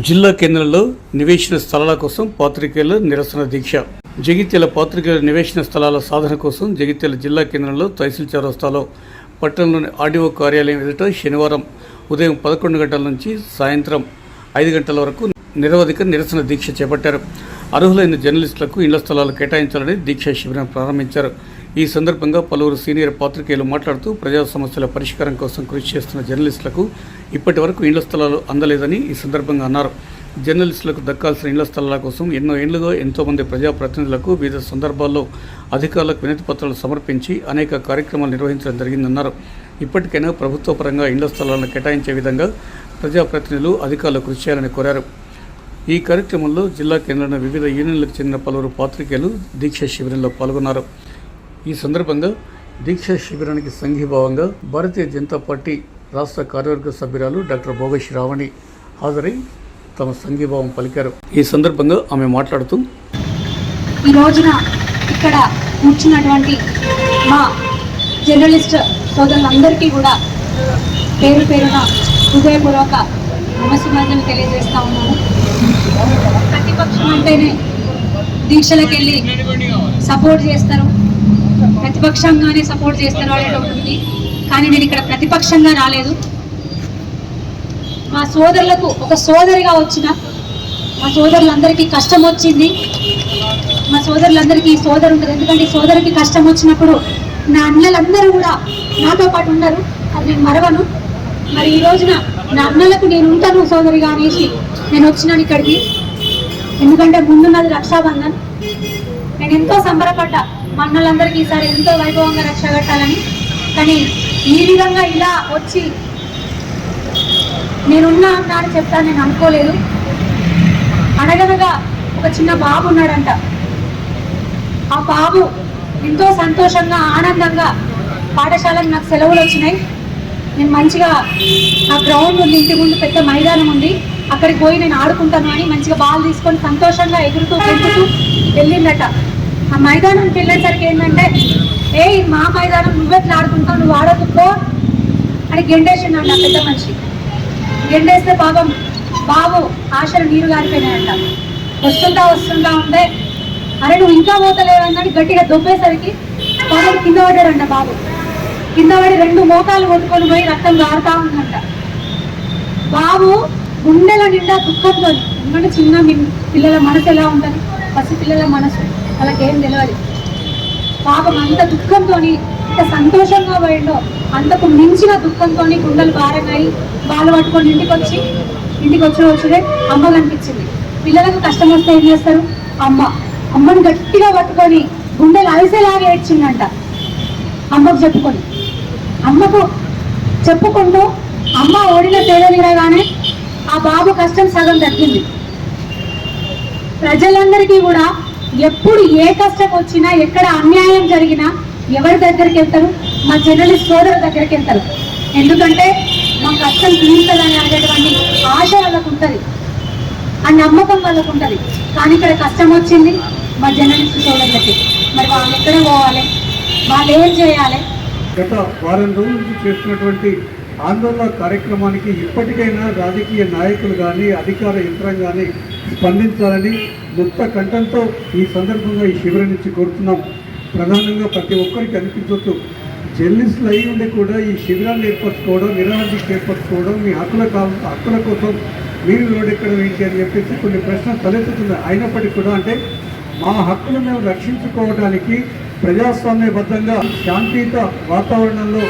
జిల్లా కేంద్రంలో నివేశన స్థలాల కోసం పాత్రికేయుల నిరసన దీక్ష. జగిత్యాల పాత్రికేయుల నివేశన స్థలాల సాధన కోసం జగిత్యాల జిల్లా కేంద్రంలో తహసీల్ చౌరస్తాలో పట్టణంలోని ఆర్డీఓ కార్యాలయం ఎదుట శనివారం ఉదయం పదకొండు గంటల నుంచి సాయంత్రం ఐదు గంటల వరకు నిరవధిక నిరసన దీక్ష చేపట్టారు. అర్హులైన జర్నలిస్టులకు ఇళ్ళ స్థలాలు కేటాయించాలని దీక్షా శిబిరం ప్రారంభించారు. ఈ సందర్భంగా పలువురు సీనియర్ పాత్రికేయులు మాట్లాడుతూ ప్రజా సమస్యల పరిష్కారం కోసం కృషి చేస్తున్న జర్నలిస్టులకు ఇప్పటి వరకు ఇండ్ల స్థలాలు అందలేదని ఈ సందర్భంగా అన్నారు. జర్నలిస్టులకు దక్కాల్సిన ఇళ్ళ స్థలాల కోసం ఎన్నో ఏళ్ళుగా ఎంతోమంది ప్రజాప్రతినిధులకు వివిధ సందర్భాల్లో అధికారులకు వినతి పత్రాలు సమర్పించి అనేక కార్యక్రమాలు నిర్వహించడం జరిగిందన్నారు. ఇప్పటికైనా ప్రభుత్వ పరంగా ఇళ్ళ స్థలాలను కేటాయించే విధంగా ప్రజాప్రతినిధులు అధికారులు కృషి చేయాలని కోరారు. ఈ కార్యక్రమంలో జిల్లా కేంద్రంలో వివిధ యూనియన్లకు చెందిన పలువురు పాత్రికేయులు దీక్ష శిబిరంలో పాల్గొన్నారు. ఈ సందర్భంగా దీక్షా శిబిరానికి సంఘీభావంగా భారతీయ జనతా పార్టీ రాష్ట్ర కార్యవర్గ సభ్యురాలు డాక్టర్ భోగేష్ రావణి హాజరై తమ సంఘీభావం పలికారు. ఈ సందర్భంగా ఆమె మాట్లాడుతూ ఈ రోజున ఇక్కడ కూర్చున్నటువంటి మా జర్నలిస్ట్ సోదరులందరికీ కూడా పేరు పేరున హృదయపూర్వక నమస్సుమంజలు తెలియజేస్తా ఉన్నాను. ప్రతిపక్షం అంటేనే దీక్షలకు వెళ్ళి సపోర్ట్ చేస్తారు. ప్రతిపక్షంగానే సపోర్ట్ చేస్తారు అనేటువంటి ఉంది. కానీ నేను ఇక్కడ ప్రతిపక్షంగా రాలేదు. మా సోదరులకు ఒక సోదరిగా వచ్చిన మా సోదరులందరికీ కష్టం వచ్చింది. మా సోదరులందరికీ సోదరు ఉంటుంది. ఎందుకంటే సోదరికి కష్టం వచ్చినప్పుడు నా అన్నలందరూ కూడా నాతో పాటు ఉన్నారు అది నేను మరవను. మరి ఈ రోజున నా అన్నలకు నేను ఉంటాను సోదరిగా అనేసి నేను వచ్చినాను ఇక్కడికి. ఎందుకంటే ముందున్నది రక్షాబంధన్. నేను ఎంతో సంబరపడ్డా. మా అన్నలందరికీ ఈసారి ఎంతో వైభవంగా రక్ష కట్టాలని. కానీ ఈ విధంగా ఇలా వచ్చి నేనున్నా అన్నాడు అని చెప్తాను నేను అనుకోలేదు. అనగనగా ఒక చిన్న బాబు ఉన్నాడంట. ఆ బాబు ఎంతో సంతోషంగా ఆనందంగా పాఠశాలకు నాకు సెలవులు వచ్చినాయి. నేను మంచిగా ఆ గ్రౌండ్ ఉంది ఇంటి ముందు పెద్ద మైదానం ఉంది. అక్కడికి పోయి నేను ఆడుకుంటాను అని మంచిగా బాల్ తీసుకొని సంతోషంగా ఎగురుతూ పెంచుతూ వెళ్ళిందట. ఆ మైదానానికి వెళ్ళేసరికి ఏంటంటే ఏ మా మైదానం నువ్వెట్లా ఆడుకుంటావు నువ్వు ఆడకు అని గెండేసిందంట ఆ పెద్ద మనిషి. గెండేస్తే పాపం బాబు ఆశలు నీరు గారిపోయినాయంట. వస్తుంటా వస్తుంటా ఉంటే అరే నువ్వు ఇంకా పోతలేవని గట్టిగా దొబ్బేసరికి పాపం కింద పడ్డాడంట బాబు. కింద పడి రెండు మోకాలు కొట్టుకొని పోయి రక్తం గారుతా ఉందంట. బాబు గుండెల నిండా దుఃఖంతో ఎందుకంటే చిన్న పిల్లల మనసు ఎలా ఉంటుంది? పసి పిల్లల మనసు. వాళ్ళకేం తెలియదు పాపం అంత దుఃఖంతో ఎంత సంతోషంగా పోయిండో అంతకు మించిన దుఃఖంతో గుండెలు భారమై బాలు పట్టుకొని ఇంటికి వచ్చి ఇంటికి వచ్చి వచ్చే అమ్మ కనిపించింది. పిల్లలకు కష్టం వస్తే ఏం చేస్తారు? అమ్మ. అమ్మని గట్టిగా పట్టుకొని గుండెలు అలసేలాగా ఏడ్చిందంట. అమ్మకు చెప్పుకొని. అమ్మకు చెప్పుకుంటూ అమ్మ ఓడిన తేడా ఆ బాబు కష్టం సగం తగ్గింది. ప్రజలందరికీ కూడా ఎప్పుడు ఏ కష్టం వచ్చినా ఎక్కడ అన్యాయం జరిగినా ఎవరి దగ్గరికి వెళ్తారు? మా జర్నలిస్ట్ సోదరు దగ్గరికి వెళ్తారు. ఎందుకంటే మా కష్టం తీరుతుందని అనేటువంటి ఆశ వాళ్ళకు ఉంటుంది. ఆ నమ్మకం వాళ్ళకు ఉంటుంది. కానీ ఇక్కడ కష్టం వచ్చింది మా జర్నలిస్ట్ సోదరులకి. మరి వాళ్ళు ఎక్కడ పోవాలి? వాళ్ళు ఏం చేయాలి? గత వారం రోజుల నుంచి చేస్తున్నటువంటి ఆందోళన కార్యక్రమానికి ఇప్పటికైనా రాజకీయ నాయకులు కానీ అధికార యంత్రం కానీ స్పందించాలని ముక్త కంఠంతో ఈ సందర్భంగా ఈ శిబిరం నుంచి కోరుతున్నాం. ప్రధానంగా ప్రతి ఒక్కరికి అనిపించవచ్చు జర్నలిస్టులు అయి ఉండి కూడా ఈ శిబిరాన్ని ఏర్పరచుకోవడం నిరాహారికి ఏర్పరచుకోవడం మీ హక్కుల హక్కుల కోసం మీరు రోడెక్కడం ఏంటి అని చెప్పేసి కొన్ని ప్రశ్నలు తలెత్తుతుంది అయినప్పటికీ కూడా అంటే మా హక్కులు మేము రక్షించుకోవడానికి ప్రజాస్వామ్యబద్ధంగా శాంతియుత వాతావరణంలో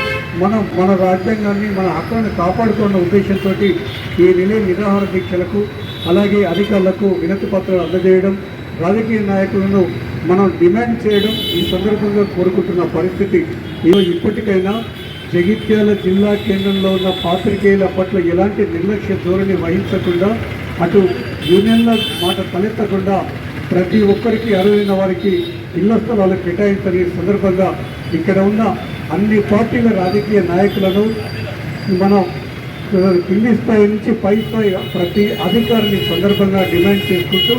మనం మన రాజ్యాంగాన్ని మన హక్కులను కాపాడుకున్న ఉద్దేశంతో ఈ నిలయ నిరాహార దీక్షలకు అలాగే అధికారులకు వినతి పత్రాలు అందజేయడం రాజకీయ నాయకులను మనం డిమాండ్ చేయడం ఈ సందర్భంగా కోరుకుంటున్న పరిస్థితి. ఈరోజు ఇప్పటికైనా జగిత్యాల జిల్లా కేంద్రంలో ఉన్న పాత్రికేయుల పట్ల ఎలాంటి నిర్లక్ష్య ధోరణి వహించకుండా అటు యూనియన్ల మాట తలెత్తకుండా ప్రతి ఒక్కరికి అర్హులైన వారికి ఇళ్ళ స్థలాలు కేటాయించని సందర్భంగా ఇక్కడ ఉన్న అన్ని పార్టీల రాజకీయ నాయకులను మనం కింది స్థాయి నుంచి పై స్థాయి ప్రతి అధికారిని సందర్భంగా డిమాండ్ చేసుకుంటూ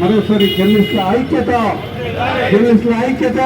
మరోసారి జర్నలిస్టుల ఐక్యత జర్నలిస్టుల ఐక్యత.